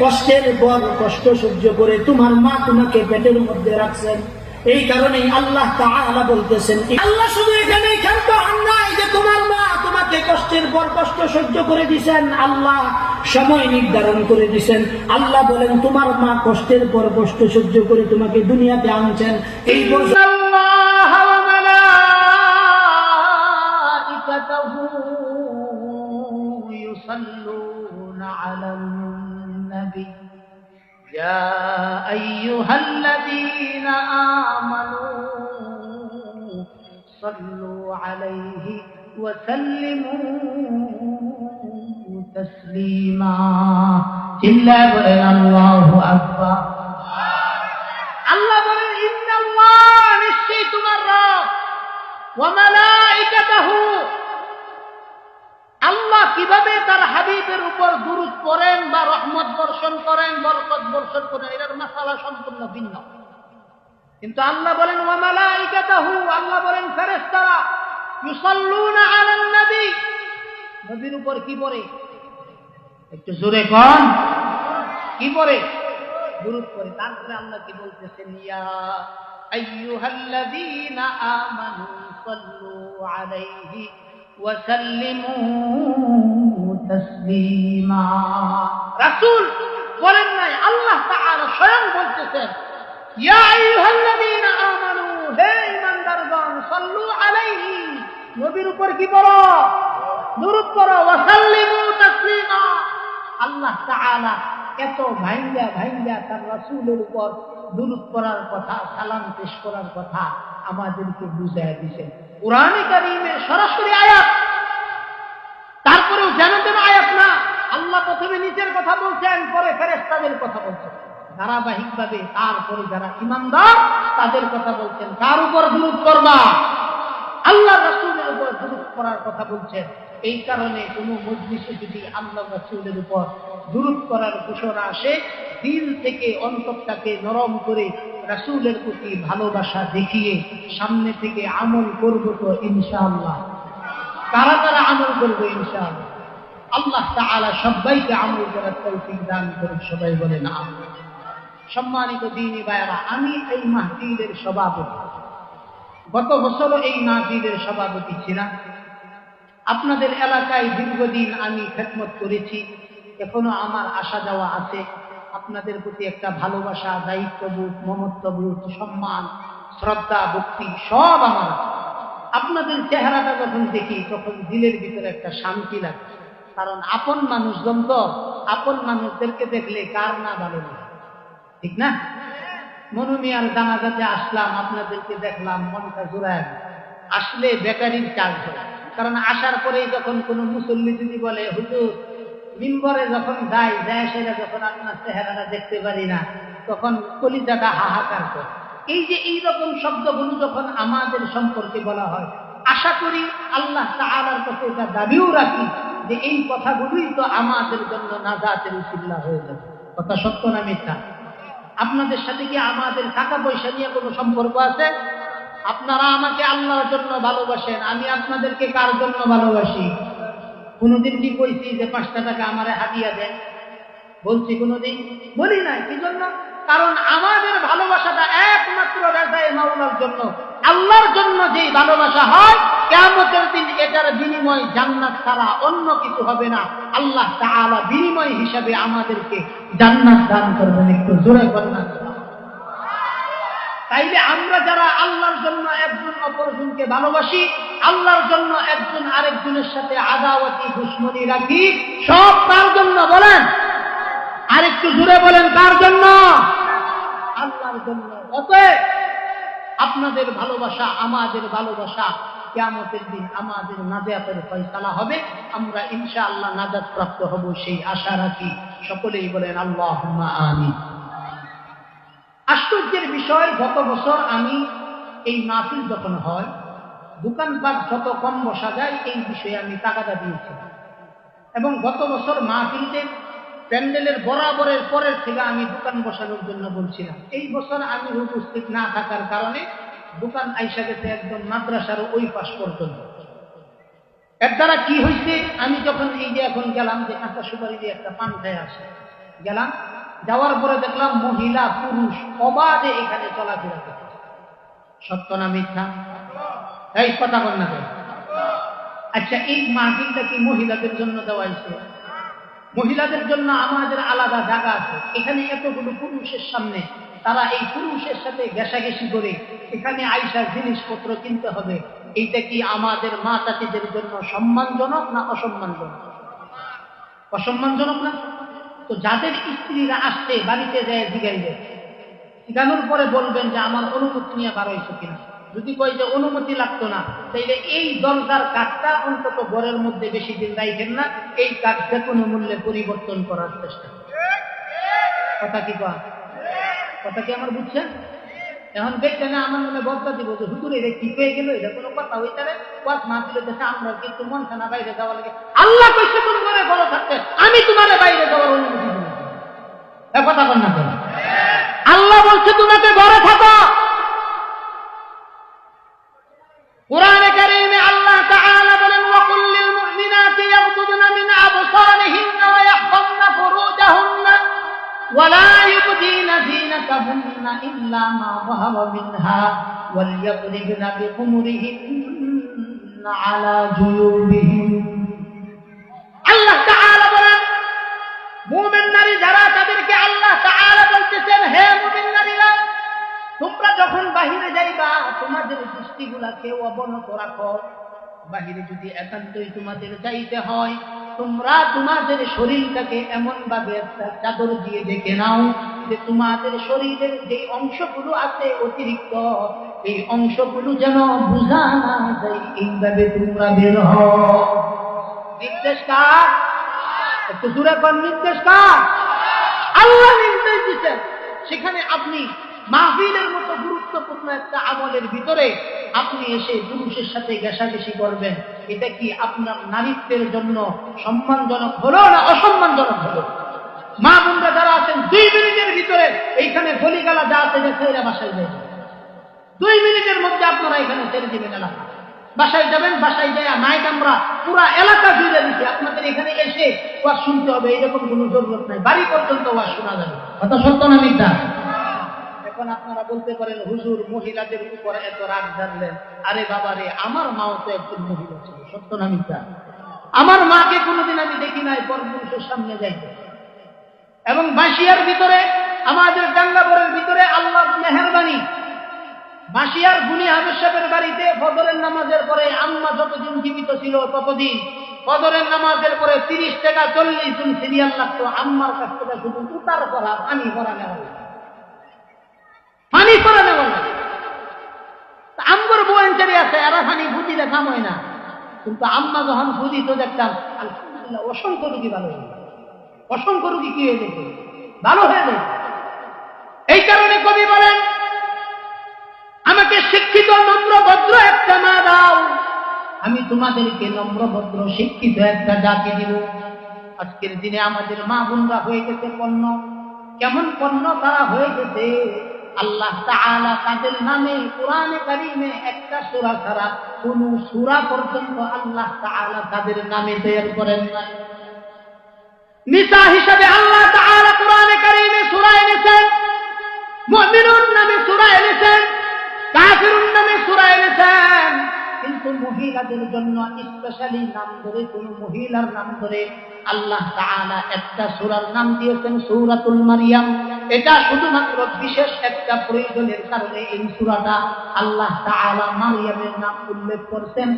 কষ্টের পর কষ্ট সহ্য করে তোমার মা তোমাকে পেটের মধ্যে রাখছেন। এই কারণে আল্লাহ তাআলা বলতেছেন আল্লাহ শুধু এখানে তোমার মা তোমাকে কষ্টের পর কষ্ট সহ্য করে দিবেন আল্লাহ সময় নির্ধারণ করে দিবেন আল্লাহ বলেন, তোমার মা কষ্টের পর কষ্ট সহ্য করে তোমাকে দুনিয়াতে আনছেন। এই আল্লাহ ওয়া النبي يا أيها الذين آمنوا صلوا عليه وسلموا تسليما إلا بلن الله أكبر আল্লাহ বলেন ইন্নাল্লাহ নিশ্চয়ই তোমার রব ওয়া মালাইকাতাহু আল্লাহ কীভাবে তার হাবিবের উপর দুরূদ পড়েন বা রহমত বর্ষণ করেন, বরকত বর্ষণ করেন, এটার মাসালা সম্পূর্ণ ভিন্ন। কিন্তু আল্লাহ বলেন আল্লাহ বলেন নবী নবীর উপর কি পড়ে? একটু জোরে কন। কি পড়ে? দুরুদ করে তারপরে আল্লাহ কি বলতেছেন, ইয়া আলাইহি সাল্লিমু তাসলিমা। বলেন নাই, আল্লাহ তাআলা স্বয়ং বলতেছেন উপর কি আল্লাহ এত কথা, সালাম পেশ করার কথা আমাদেরকে বুঝায় দিছেন। কোরআনে কারীমের সরাসরি আয়াত তারপরেও যেন যেন আয়াত না। আল্লাহ প্রথমে নিজের কথা বলছেন, পরে ফেরেশতাদের কথা বলছেন। ধারাবাহিকভাবে তারপরে যারা ইমানদার, তাদের কথা বলছেন। কার উপর দুরুদ করবা? আল্লাহ রাসূলের উপর দুরুদ করার কথা বলছেন। এই কারণে কোনো মজলিসে যদি আল্লাহ রাসূলের উপর দুরুদ করার ঘোষণা আসে, দিল থেকে অন্তরটাকে নরম করে রাসূলের প্রতি ভালোবাসা দেখিয়ে সামনে থেকে আমল করব তো ইনশাআল্লাহ। কারা কারা আমল করবে ইনশাআল্লাহ? আল্লাহ তাআলা সবাইকে আমল করার তৌফিক দান করুন সবাই বলেন আমিন। সম্মানিত দিনী ভাইরা আমি এই মাহফিলের সভাপতি। গত বছরও এই মাহফিলের সভাপতি ছিলাম। আপনাদের এলাকায় দীর্ঘদিন আমি খেদমত করেছি। এখনও আমার আসা যাওয়া আছে। আপনাদের প্রতি একটা ভালোবাসা, দায়িত্ববোধ, মমত্ববোধ, সম্মান, শ্রদ্ধা, ভক্তি সব আমার আছে। আপনাদের চেহারাটা যখন দেখি, তখন দিলের ভিতরে একটা শান্তি লাগে কারণ আপন মানুষজন তো আপন মানুষদেরকে দেখলে কার না ভালো লাগে। ঠিক না? মনুমিয়ার জানাজাতে আসলাম, আপনাদেরকে দেখলাম, মনটা জোড়ায় আসলে বেকারির চার্জ হয়। কারণ আসার পরেই যখন কোনো মুসল্লি যদি বলে, হুজুর, মিম্বরে যখন যাই, যায় সেটা যখন আপনার চেহারাটা দেখতে পারি না, তখন কলিজাটা হাহাকার করে। এই যে এই রকম শব্দগুলো যখন আমাদের সম্পর্কে বলা হয় আশা করি আল্লাহ তাআলার কাছে এটা দাবিও রাখি যে এই কথাগুলোই তো আমাদের জন্য নাজাতের উচিল্লা হয়ে যাবে। কথা সত্য না মিথ্যা? আপনাদের সাথে কি আমাদের টাকা পয়সা নিয়ে কোনো সম্পর্ক আছে? আপনারা আমাকে আল্লাহর জন্য ভালোবাসেন, আমি আপনাদেরকে কার জন্য ভালোবাসি? কোনোদিন কি কইছি যে পাঁচটা টাকা আমারে হাতিয়া দেন? বলছি কোনোদিন? বলি নাই, কি জন্য? কারণ আমাদের ভালোবাসাটা একমাত্র রাজায় মাওলার জন্য। আল্লাহর জন্য যে ভালোবাসা হয় কেমতের দিন এটার বিনিময় জান্নাত ছাড়া অন্য কিছু হবে না। আল্লাহ তাআলা বিনিময় হিসাবে আমাদেরকে জান্নাত দান করবেন, একটু জোরে কন্যা তাইলে আমরা যারা আল্লাহর জন্য একজন অপরজনকে ভালোবাসি, আল্লাহর জন্য একজন আরেকজনের সাথে আদাওয়াতি দুশ্মনী রাখি, সব কার জন্য বলেন? আরেকটু জুড়ে বলেন, কার জন্য? আল্লাহর জন্য। অতএব আপনাদের ভালোবাসা, আমাদের ভালোবাসা কেয়ামতের দিন আমাদের নাজাতের ফয়সালা হবে। আমরা ইনশাআল্লাহ নাজাত প্রাপ্ত হব সেই আশা রাখি। সকলেই বলেন আল্লাহ আমিন। আশ্চর্যের বিষয়, গত বছর আমি এই মাহফিল যখন হয়, দোকানপাট যত কম বসা যায়, এই বিষয়ে আমি টাকাটা দিয়েছি এবং গত বছর মাহফিলতে প্যান্ডেলের বরাবরের পরের থেকে আমি দোকান বসানোর জন্য বলছিলাম। এই বছর আমি উপস্থিত না থাকার কারণে দোকান আইসা গেছে একদম মাদ্রাসার ওই পাশ পর্যন্ত। এর দ্বারা কি হয়েছে আমি যখন এই যে এখন গেলাম, যে কাঁচা সুপারি দিয়ে একটা পান খায় আসে গেলাম, যাওয়ার পরে দেখলাম মহিলা, পুরুষ অবাধে এখানে চলাফেরা করছে। সত্য না মিথ্যা? এই কথা বল আচ্ছা এই মাহফিলটা কি মহিলাদের জন্য দেওয়া হয়েছে? মহিলাদের জন্য আমাদের আলাদা জায়গা আছে। এখানে এতগুলো পুরুষের সামনে, তারা এই পুরুষের সাথে ঘেঁষাঘেঁষি করে এখানে আইসার জিনিসপত্র কিনতে হবে। এইটা কি আমাদের মা চাচিদের জন্য সম্মানজনক না অসম্মানজনক? অসম্মানজনক না? তো যাদের স্ত্রীরা আসছে, বাড়িতে যায়, জিগাইবে। জিগানোর পরে বলবেন যে, আমার অনুমতি নিয়ে বার হয়েছে কিনা? যদি কই যে অনুমতি লাগতো না, তাইলে এই দরজার কাঠটা অন্তত ঘরের মধ্যে বেশি দিন রাইখেন না, এই কাঠ যে কোনো মূল্যে পরিবর্তন করার চেষ্টা কথা কি কয়? কথা কি আমার বুঝছেন? এখন দেখলে না, আমার মনে বদলা দিব যে, হুজুর, এটা কি পেয়ে গেল? এটা কোনো কথা হইতে রে? ওয়াজ মাহফিল হইতেছে আমরা কিন্তু মন খানা বাইরে যাওয়া লাগে। আল্লাহ কইছে তুমি ঘরে ঘরে থাকতে আমি তোমার বাইরে যাওয়ার অনুমতি দিব। কথা বল না আল্লাহ বলছে, তোমাকে ঘরে থাকো زينتهن إلا ما ظهر منها وليضربن بخمرهن على جيوبهن আল্লাহ তাআলা বলেন মুমিন নারী যারা তাদেরকে আল্লাহ তাআলা বলতেছেন হে মুমিন নারীরা তোমরা যখন বাহিরে যাইবা তোমাদের দৃষ্টিগুলাকে অবনত রাখো বাহিরে যদি একান্তই তোমাদের যাইতে হয় তোমরা তোমাদের শরীরটাকে এমন ভাবে একটা চাদর দিয়ে দেখে নাও যে তোমাদের শরীরের যে অংশগুলো আছে অতিরিক্ত, এই অংশগুলো যেন বোঝা না যায় এইভাবে তোমরা বের হও। একটু দূরে কর নির্দেশ আল্লাহ নির্দেশ দিচ্ছেন সেখানে আপনি মাহফিলের মতো গুরুত্বপূর্ণ একটা আমলের ভিতরে আপনি এসে পুরুষের সাথে ঘেঁষাঘেঁষি করবেন। এটা কি আপনার নারীত্বের জন্য সম্মানজনক হলো না অসম্মানজনক হলো? মা বোনরা যারা আছেন, দুই মিনিটের ভিতরে এইখানে গলিগালা যা আছে যে ছেলেরা বাসায় যায় দুই মিনিটের মধ্যে আপনারা এখানে ছেড়ে দিবেন এলাকা। বাসায় যাবেন, বাসায় যায় মাইক আমরা পুরা এলাকা জুড়ে দিচ্ছি আপনাদের এখানে এসে ওয়াজ শুনতে হবে, এরকম কোনো জরুরত নাই। বাড়ি পর্যন্ত ওয়াজ শোনা যাবে। কথা সত্য না মিথ্যা? এখন আপনারা বলতে পারেন, হুজুর, মহিলাদের উপর এত রাগ জানলেন। আরে বাবা রে আমার মাও তো একজন মহিলা ছিল, সত্য না মিথ্যা? আমার মাকে কোনোদিন আমি দেখি নাই, পরপুরুষের সামনে যাইতে এবং বাঁশিয়ার ভিতরে, আমাদের ডাঙ্গাবরের ভিতরে আল্লাহ মেহরবানি। বাঁশিয়ার গুনি সাহেবের বাড়িতে ফজরের নামাজের পরে আম্মা যতদিন জীবিত ছিল ততদিন। ফজরের নামাজের পরে তিরিশ টাকা চল্লিশ দিন সিরিয়াল লাগতো, আম্মার কাছ থেকে শুধু উতার করা পানি করা নেওয়া পানি করা নেওয়া লাগে। তা আম্মার বোয়াঞ্চারি আছে, এরা পানি বুঝিলে কাম হয় না। কিন্তু আম্মা যখন বুঝি তো দেখতাম, আলহামদুলিল্লাহ, অসংখ্য রুগী ভালো হয়ে। অসংখ্য রুগী কি হয়ে যেত ভালো হয়ে যায় এই কারণে কবি বলেন, আমাকে শিক্ষিত নম্র ভদ্র একটা মা দাও। আমি তোমাদেরকে নম্র ভদ্র শিক্ষিত একটা জাতি দিব। আজকের দিনে আমাদের মা বোনরা হয়ে গেছে পণ্য। কেমন পণ্য তারা হয়ে গেছে? আল্লাহ তাদের নামে কোরআনে কারিমে একটা সূরা ছাড়া কোন সূরা পর্যন্ত আল্লাহ তাআলা তাদের নামে তৈরি করেন নাই। নিসা হিসাবে আল্লাহ তাআলা কোরআনে কারিমে সূরা এনেছেন, মুমিনুন নামে সূরা এনেছেন, কাফিরুন নামে সূরা এনেছেন। কিন্তু মহিলাদের জন্য স্পেশালি নাম ধরে কোন মহিলার নাম ধরে আল্লাহ তাআলা একটা সূরার নাম দিয়েছেন সূরাতুল মারিয়াম। এটা শুধুমাত্র বিশেষ একটা প্রয়োজনের কারণে এই সূরাটা আল্লাহ তাআলা মারিয়ামের নাম উল্লেখ করছেন।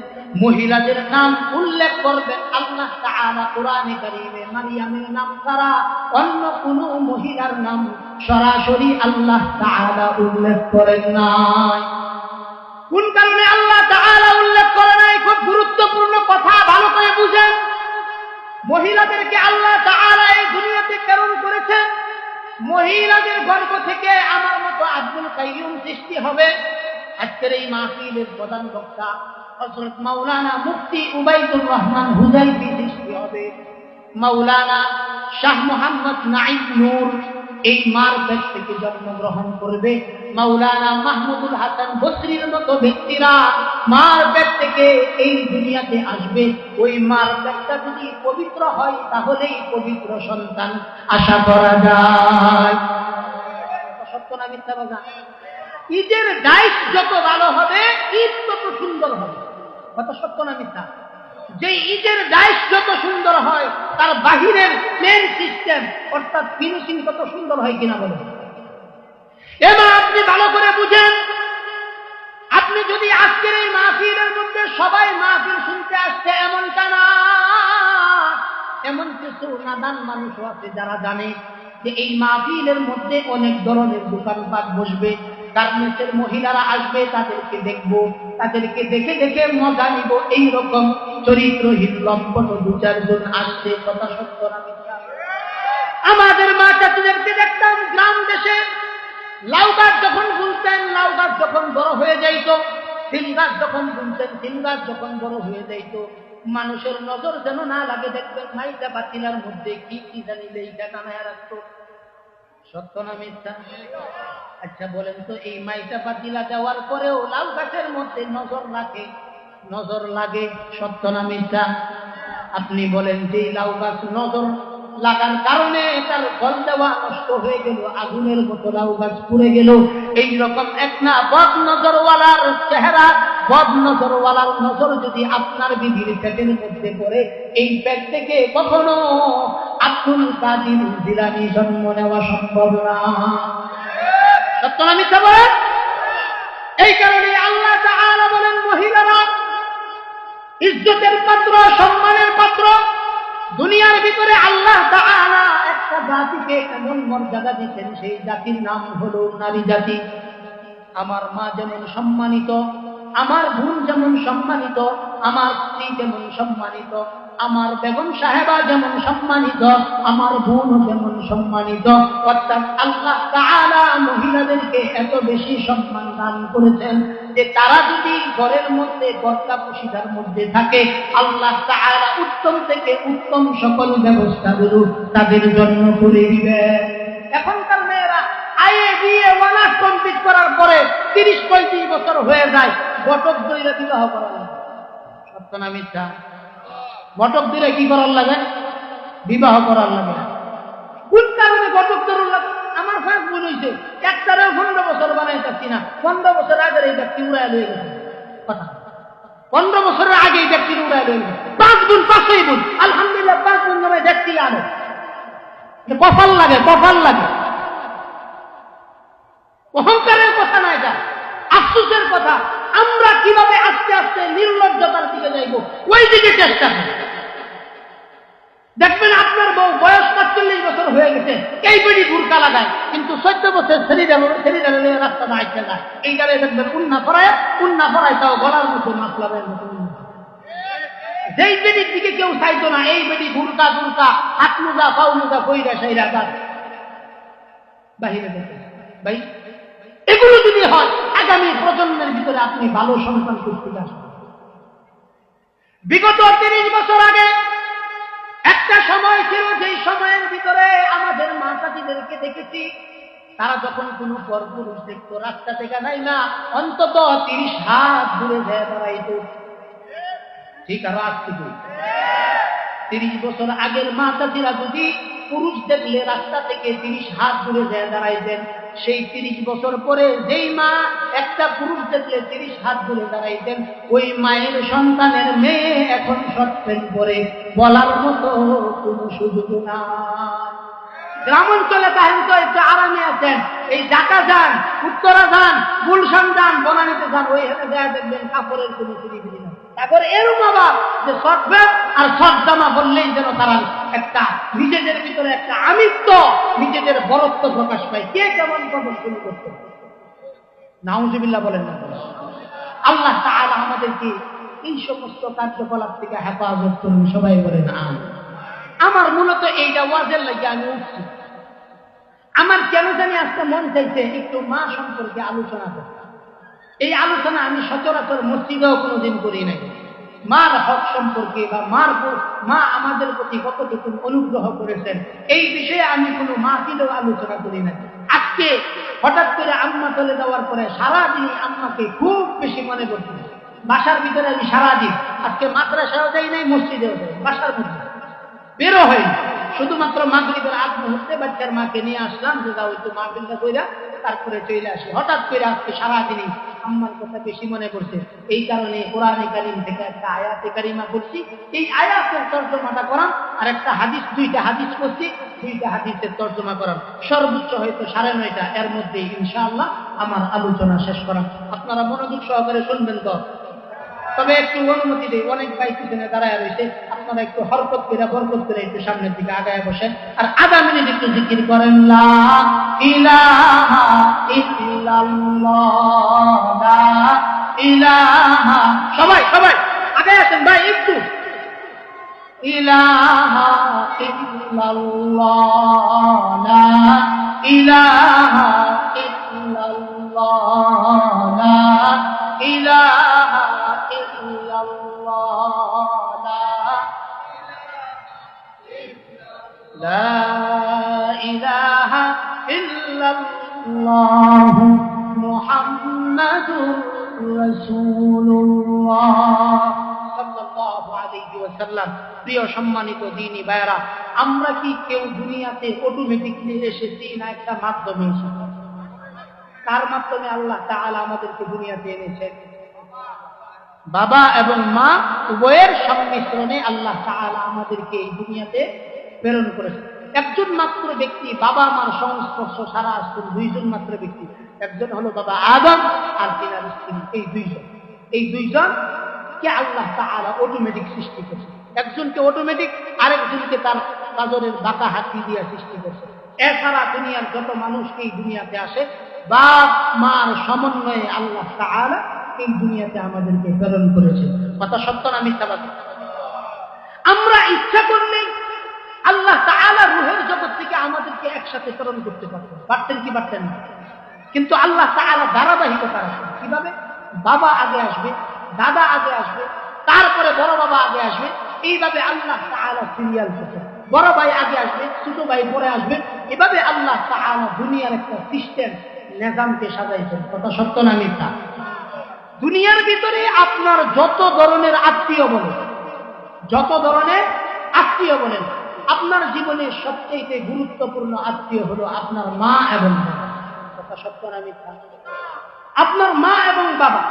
মহিলাদের নাম উল্লেখ করবেন আল্লাহ তাআলা কোরআনে কারীমে মারিয়ামের নাম ছাড়া অন্য কোনো মহিলার নাম সরাসরি আল্লাহ তাআলা উল্লেখ করেন নাই। কোন কারণে আল্লাহ বুঝেন, মহিলাদেরকে আল্লাহ তাআলা এই দুনিয়াতে প্রেরণ করেছেন মহিলাদের গর্ভ থেকে আমার মতো আব্দুল কাইয়ুম সৃষ্টি হবে। আজকের এই মাহফিলের প্রধান বক্তা হযরত মাওলানা মুফতি উবাইদুর রহমান হুজাইফি সৃষ্টি হবে। মাওলানা শাহ মোহাম্মদ নাইম নূর এই মার পেট থেকে জন্মগ্রহণ করবে। মাওলানা মাহমুদুল হাসান বসরির মতো ব্যক্তিরা মার পেট থেকে এই দুনিয়াতে আসবে, ওই মার পেটটা যদি পবিত্র হয়, তাহলেই পবিত্র সন্তান আশা করা যায়। সত্য না মিথ্যা কথা? ঈদের ডাইট যত ভালো হবে, ঈদ তত সুন্দর হবে। কথা সত্য না মিথ্যা? যে ঈদের ডাইট যত সুন্দর হয়, তার বাহিরের মেন সিস্টেম অর্থাৎ ফিনিশিং তত সুন্দর হয় কিনা বলে এবার আপনি ভালো করে বুঝেন আপনি যদি আজকের এই মাহফিলের মধ্যে সবাই মাহফিল শুনতে আসছে, এমনটা না। এমন কিছু নাদান মানুষও আছে যারা জানে যে এই মাহফিলের মধ্যে অনেক ধরনের দোকানপাট বসবে। গার্মেন্টসের মহিলারা আসবে, তাদেরকে দেখব, তাদেরকে দেখে দেখে মজা নিব। এইরকম চরিত্রহীন লম্পট দু চারজন আসছে, কথা সত্য আমাদের মা চাচিদেরকে দেখতাম গ্রাম দেশে লাউ গাছ যখন বুনতেন লাউ গাছ যখন বড় হয়ে যাইত তিল গাছ যখন বুনতেন তিল গাছ যখন বড় হয়ে যাইত, মানুষের নজর যেন না লাগে, দেখবেন মাইটা পাতিলার মধ্যে কি কি জানি এইটা টানায় রাখতো। সত্য না মিথ্যা? আচ্ছা বলেন তো, এই মাইটা পাতিলা দেওয়ার পরেও লাউ গাছের মধ্যে নজর লাগে? নজর লাগে, সত্য না মিথ্যা? আপনি বলেন যে লাউ গাছ নজর লাগার কারণে তার ফল দেওয়া নষ্ট হয়ে গেল, আগুনের মতো লাউ গাছ পুড়ে গেল। এইরকম এক না বদ নজরওয়ালার চেহারা, বদ নজরওয়ালার নজর যদি আপনার বিধির পেটের মধ্যে পড়ে, এই পেট থেকে কখনো আব্দুল কাদির জিলানি জন্ম নেওয়া সম্ভব না। এই কারণে আল্লাহ বলেন, মহিলারা ইজ্জতের পাত্র, সম্মানের পাত্র দুনিয়ার ভিতরে আল্লাহ একটা জাতিকে এমন মর্যাদা দিচ্ছেন, সেই জাতির নাম হলো নারী জাতি। আমার মা যেমন সম্মানিত আমার বোন যেমন সম্মানিত, আমার স্ত্রী যেমন সম্মানিত, আমার বেগম সাহেবা যেমন সম্মানিত, আমার বোনও যেমন সম্মানিত। অর্থাৎ আল্লাহ তাআলা মহিলাদেরকে এত বেশি সম্মান দান করেছেন যে তারা যদি ঘরের মধ্যে কর্তা পুশিদার মধ্যে থাকে, আল্লাহ তাআলা উত্তম থেকে উত্তম সকল ব্যবস্থাগুলো তাদের জন্য করে দিবে এখনকার আইএ বিয়ে ওয়ানার্স কমপ্লিট করার পরে তিরিশ পঁয়ত্রিশ বছর হয়ে যায়, বটক দইরা বিবাহ করা লাগে। সত্য না মিথ্যা? বটক দিলে কি করার লাগে? বিবাহ করার লাগে। কোন কারণে বটক দৌড় লাগে? আমার ফাঁক বোন হয়েছে একটারে পনেরো বছর বানাই বানাইতেছি না, পনেরো বছর আগের এই ব্যক্তি উড়ায় লয়ে গেছে। পনেরো বছরের আগে এই ব্যক্তি উড়ায় লয়ে গেছে। পাঁচ গুণ পাঁচই গুণ। আলহামদুলিল্লাহ, পাঁচ গুণ নামে ব্যক্তি আনে। কপাল লাগে কপাল লাগে। অহংকারের কথা না এটা আফসোসের কথা। আমরা কীভাবে আস্তে আস্তে নির্লজ্জতার দিকে যাইব, ওই দিকে চেষ্টা করি। দেখবেন আপনার বউ বয়স পাঁচচল্লিশ বছর হয়ে গেছে, এই বেড়ি ভুরকা লাগায়, কিন্তু চোদ্দ বছর ছেড়ে ছেড়ে রাস্তা দাঁড়াইতে যায় এই জায়গায় দেখবেন উন্না ফরায় উন্না ফরায় তাও গলার মতো মাসলামের মতো যেই বেডির দিকে কেউ চাইতো না, এই বেডি ভুরকা দুরকা হাত মুজা পাউ মুজা কইরা সাইরা বাহিরে দেখে ভাই এগুলো যদি হয়, আগামী প্রজন্মের ভিতরে আপনি ভালো সন্তান করতে আসবেন বিগত তিরিশ বছর আগে একটা সময় ছিল, যেই সময়ের ভিতরে আমাদের মা চাচিদেরকে দেখেছি, তারা যখন কোনো পর পুরুষ দেখতো, রাস্তা থেকে নাই না, অন্তত তিরিশ হাত দূরে যায় দাঁড়াইতো। ঠিক আর আজ তিরিশ বছর আগের মা চাচিরা যদি পুরুষ দেখলে রাস্তা থেকে তিরিশ হাত দূরে যায় দাঁড়াইতেন সেই তিরিশ বছর পরে যেই মা একটা পুরুষ দেখলে তিরিশ হাত দূরে দাঁড়াইতেন, ওই মায়ের সন্তানের মেয়ে এখন প্যান্ট পরে বলার মতো কোনো সুযোগ না গ্রাম অঞ্চলে তাহেন তো একটু আরামে আছেন, এই ঢাকা যান, উত্তরা যান, গুলশান যান, বনানিতে যান ওই হাতে দেয়া দেখবেন কাপড়ের কোনো ফিরি না তারপরে এরম আবার যে শর্ট প্যান্ট আর শর্ট জামা বললেই যেন তারা একটা নিজেদের ভিতরে একটা আমিত্ব, নিজেদের বরত্ব প্রকাশ পায়। কে কেমন প্রদর্শন করতে? নাউজুবিল্লাহ বলেন না আল্লাহ তাআলা আমাদেরকে এই সমস্ত কার্যকলাপ থেকে হেফাজত করুন, সবাই বলেন আমার মূলত এইটা ওয়াজের লাগে আমি উঠছি। আমার কেন জানি আজকে মন চাইছে একটু মা সম্পর্কে আলোচনা করতে। এই আলোচনা আমি সচরাচর মসজিদেও কোনোদিন করি নাই। মার হক সম্পর্কে বা মার মা আমাদের প্রতি কতটুকু অনুগ্রহ করেছেন, এই বিষয়ে আমি কোনো মাহফিলেও আলোচনা করি না আজকে হঠাৎ করে আম্মা চলে যাওয়ার পরে সারাদিন আম্মাকে খুব বেশি মনে করতে বাসার ভিতরে আমি সারাদিন, আজকে মাদ্রাসাও যাই নাই, মসজিদেও যাই বাসার মধ্যে। বেরো হয়নি শুধুমাত্র মাগরিবের আগ মুহূর্তে বাচ্চার মাকে নিয়ে আসলাম যে যাও একটু মাহফিলটা কইরা তারপরে চলে আসি। হঠাৎ করে আজকে সারাদিনই আম্মার কথা বেশি মনে পড়ছে। এই কারণে কোরআনে কারিম থেকে একটা আয়াতে কারিমা করছি এই আয়াতের তর্জমাটা করাম আর একটা হাদিস, দুইটা হাদিস করছি দুইটা হাদিসের তর্জমা করাম। সর্বোচ্চ হয়তো সাড়ে নয়টা, এর মধ্যে ইনশাআল্লাহ আমার আলোচনা শেষ করাম। আপনারা মনোযোগ সহকারে শুনবেন তো। তবে একটু অনুমতি দিই, অনেক ভাই পিছনে দাঁড়ায় রয়েছে। আপনারা একটু হরকত করে বরকত করে একটু সামনের দিকে আগায় বসেন। আর আধা মিনিট একটু জিকির করেন ইলাহা সবাই সবাই আগে আসেন ভাই, একটু। ইলাহা ইল্লাল্লাহ ইলাহা ইলাহা الله محمد رسول الله صلى الله عليه وسلم প্রিয় সম্মানিত দিনী ভাইরা আমরা কি কেউ দুনিয়াতে অটোমেটিকলি এসেছি না একটা মাধ্যমে এসেছি কার মাধ্যমে আল্লাহ তাআলা আমাদেরকে দুনিয়াতে এনেছেন বাবা এবং মা উভয়ের সংমিশ্রণে আল্লাহ তাআলা আমাদেরকে এই দুনিয়াতে প্রেরণ করেছেন একজন মাত্র ব্যক্তি বাবা, মার সংস্পর্শ সারা আসছেন দুইজন মাত্র ব্যক্তি। একজন হলো বাবা আদম আর তিনার স্ত্রী। এই দুইজন। এই দুইজন কে আল্লাহ তাআলা অটোমেটিক সৃষ্টি করছে। একজনকে অটোমেটিক আরেকজনকে তার কাজরের বাঁকা হাতি দিয়ে সৃষ্টি করছে। এছাড়া দুনিয়ার যত মানুষ এই দুনিয়াতে আসে, বাপ, মার সমন্বয়ে আল্লাহ তাআলা এই দুনিয়াতে আমাদেরকে প্রেরণ করেছে কথা সত্য না মিথ্যা আমরা ইচ্ছা করলেই আল্লাহ তাআলা রুহের জগৎ থেকে আমাদেরকে একসাথে প্রেরণ করতে পারতেন। পারতেন কি পারতেন না? কিন্তু আল্লাহ তাআলা ধারাবাহিকতা রাখেন কীভাবে? বাবা আগে আসবে, দাদা আগে আসবে, তারপরে বড় বাবা আগে আসবে। এইভাবে আল্লাহ তাআলা সিরিয়াল করছেন বড় ভাই আগে আসবে, ছোট ভাই পরে আসবে। এভাবে আল্লাহ তাআলা দুনিয়ার একটা সিস্টেম, নিজামকে সাজাইছেন। কথা সত্য না মিথ্যা? দুনিয়ার ভিতরে আপনার যত ধরনের আত্মীয় বলেন, যত ধরনের আত্মীয় বলেন আপনার জীবনে সবচেয়ে গুরুত্বপূর্ণ আত্মীয় হলো আপনার মা এবং বাবা। সত্য না আপনার মা এবং বাবা।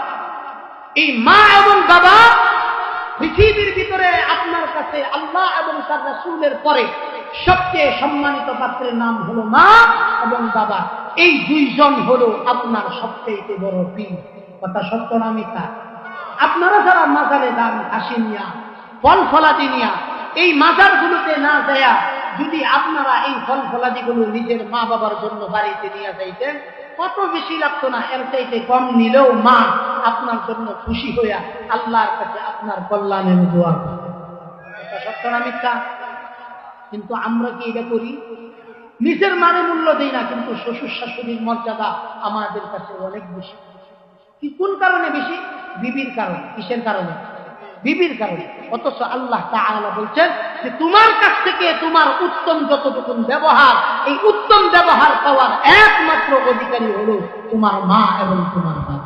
এই মা এবং বাবা পৃথিবীর ভিতরে আপনার কাছে আল্লাহ এবং তার রাসূলের পরে সবচেয়ে সম্মানিত পাত্রের নাম হলো মা এবং বাবা। এই দুইজন হলো আপনার সবচেয়ে বড় পীর। কথা সত্য না মিথ্যা? আপনারা যারা মাজারে দান, হাসি নিয়া ফল ফলাদি নিয়া এই মাজার গুলোতে না যায়া যদি আপনারা এই ফল ফলাদি গুলো নিজের মা বাবার জন্য বাড়িতে নিয়ে যাইতেন, কত বেশি লাগতো না? এর চাইতে কম নিলেও মা আপনার জন্য খুশি হইয়া আল্লাহর কাছে আপনার কল্যাণের দোয়া সত্য না মিথ্যা? কিন্তু আমরা কি এটা করি? নিজের মানে মূল্য দেই না, কিন্তু শ্বশুর শাশুড়ির মর্যাদা আমাদের কাছে অনেক বেশি। কি কোন কারণে বেশি? বিবির কারণে, কিসের কারণে? বিবির কারণে। অথচ আল্লাহ তাহলে বলছেন যে তোমার কাছ থেকে তোমার উত্তম যতটুকু ব্যবহার, এই উত্তম ব্যবহার পাওয়ার একমাত্র অধিকারী হল তোমার মা এবং তোমার বাবা।